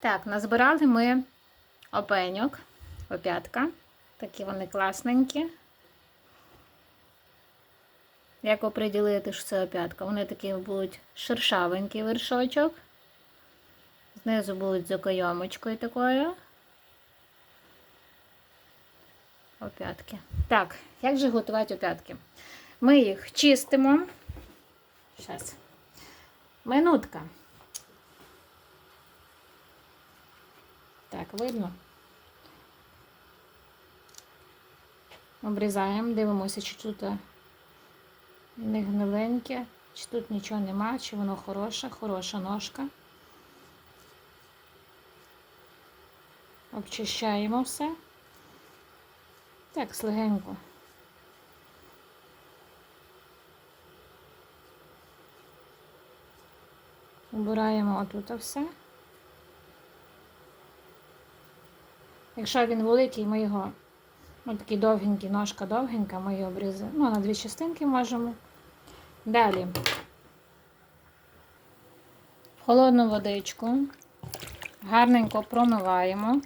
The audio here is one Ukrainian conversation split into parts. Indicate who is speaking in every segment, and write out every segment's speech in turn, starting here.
Speaker 1: Так, назбирали ми опеньок, опятка. Такі вони класненькі. Як оприділити, що це опятка? Вони такі будуть шершавенький вершочок. Знизу будуть з окойомочкою такою. Опятки. Так, як же готувати опятки? Ми їх чистимо. Зараз. Минутка. Так, видно. Обрізаємо, дивимося, чи тут не гниленьке, чи тут нічого нема, чи воно хороше, хороша ножка. Обчищаємо все. Так, слегенько. Убираємо отут все. Якщо він великий, ми його, ну такий довгенький, ножка довгенька, ми його обрізаємо. Ну, на дві частинки можемо. Далі. В холодну водичку. Гарненько промиваємо.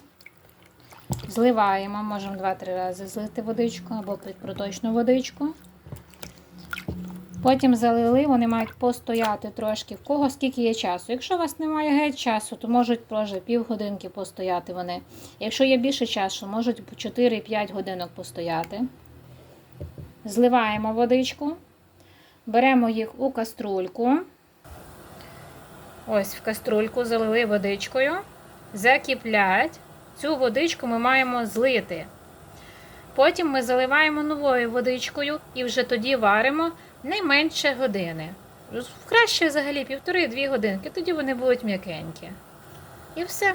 Speaker 1: Зливаємо, можемо 2-3 рази злити водичку або під проточну водичку. Потім залили, вони мають постояти трошки в кого скільки є часу. Якщо у вас немає геть часу, то можуть проже півгодинки постояти вони. Якщо є більше часу, можуть 4-5 годинок постояти. Зливаємо водичку, беремо їх у каструльку. Ось в каструльку залили водичкою, закіплять. Цю водичку ми маємо злити. Потім ми заливаємо новою водичкою і вже тоді варимо не менше години. Краще взагалі півтори-дві годинки, тоді вони будуть м'якенькі. І все.